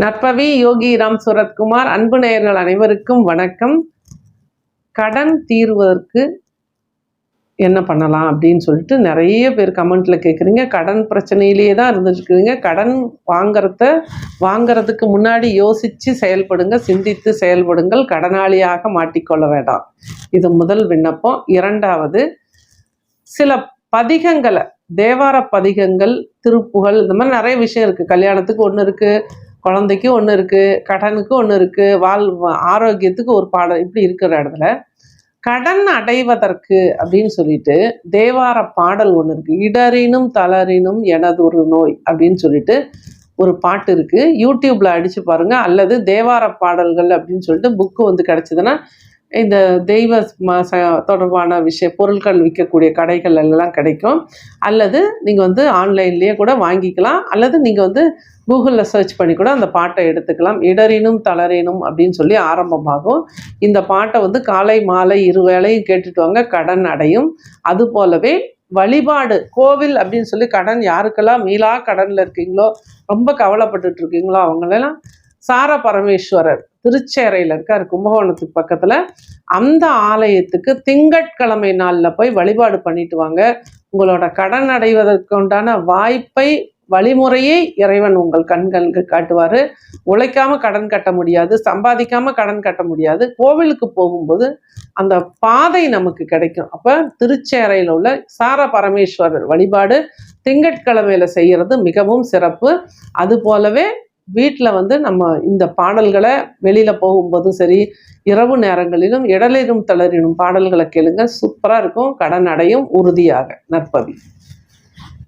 நற்பவி யோகி ராம் சுரத்குமார் அன்பு நேயர்கள் அனைவருக்கும் வணக்கம். கடன் தீர்வதற்கு என்ன பண்ணலாம் அப்படின்னு சொல்லிட்டு நிறைய பேர் கமெண்ட்ல கேட்குறீங்க கடன் பிரச்சனையிலேயே தான் இருந்துருக்குறீங்க கடன் வாங்குறத வாங்குறதுக்கு முன்னாடி யோசித்து செயல்படுங்க சிந்தித்து செயல்படுங்கள். கடனாளியாக மாட்டிக்கொள்ள வேண்டாம். இது முதல் விண்ணப்பம். இரண்டாவது சில பதிகங்களை தேவார பதிகங்கள் திருப்புகள் இந்த மாதிரி நிறைய விஷயம் இருக்குது கல்யாணத்துக்கு ஒன்று இருக்குது குழந்தைக்கு ஒன்று இருக்குது கடனுக்கு ஒன்று இருக்குது வாழ் ஆரோக்கியத்துக்கு ஒரு பாடம் இப்படி இருக்கிற இடத்துல கடன் அடைவதற்கு அப்படின்னு சொல்லிட்டு தேவார பாடல் ஒன்று இருக்குது இடரினும் தளரினும் எனது ஒரு நோய் அப்படின்னு சொல்லிட்டு ஒரு பாட்டு இருக்குது யூடியூப்பில் அடித்து பாருங்கள் அல்லது தேவார பாடல்கள் அப்படின்னு சொல்லிட்டு புக்கு வந்து கிடச்சிதுன்னா இந்த தெய்வ தொடர்பான விஷய பொருட்கள் விற்கக்கூடிய கடைகள் எல்லாம் கிடைக்கும். அல்லது நீங்கள் வந்து ஆன்லைன்லேயே கூட வாங்கிக்கலாம். அல்லது நீங்கள் வந்து கூகுளில் சர்ச் பண்ணி கூட அந்த பாட்டை எடுத்துக்கலாம். இடரினும் தளரினும் அப்படின்னு சொல்லி ஆரம்பமாகும். இந்த பாட்டை வந்து காலை மாலை இரு வேளையும் கேட்டுட்டு வாங்க. கடன் அடையும். அது போலவே வழிபாடு கோவில் அப்படின்னு சொல்லி கடன் யாருக்கெல்லாம் மீளா கடனில் இருக்கீங்களோ ரொம்ப கவலைப்பட்டுட்டு இருக்கீங்களோ அவங்களெல்லாம் சார பரமேஸ்வரர் திருச்சேரையில் இருக்கார் கும்பகோணத்துக்கு பக்கத்தில். அந்த ஆலயத்துக்கு திங்கட்கிழமை நாளில் போய் வழிபாடு பண்ணிட்டு வாங்க. உங்களோட கடன் அடைவதற்குண்டான வாய்ப்பை வழிமுறையை இறைவன் உங்கள் கண்களுக்கு காட்டுவார். உழைக்காம கடன் கட்ட முடியாது சம்பாதிக்காம கடன் கட்ட முடியாது. கோவிலுக்கு போகும்போது அந்த பாதை நமக்கு கிடைக்கும். அப்போ திருச்சேரையில் உள்ள சார பரமேஸ்வரர் வழிபாடு திங்கட்கிழமையில செய்கிறது மிகவும் சிறப்பு. அது போலவே வீட்டில் வந்து நம்ம இந்த பாடல்களை வெளியில் போகும்போதும் சரி இரவு நேரங்களிலும் இடலிலும் தளரினும் பாடல்களை கேளுங்க. சூப்பராக இருக்கும். கடன் அடையும் உறுதியாக. நற்பவி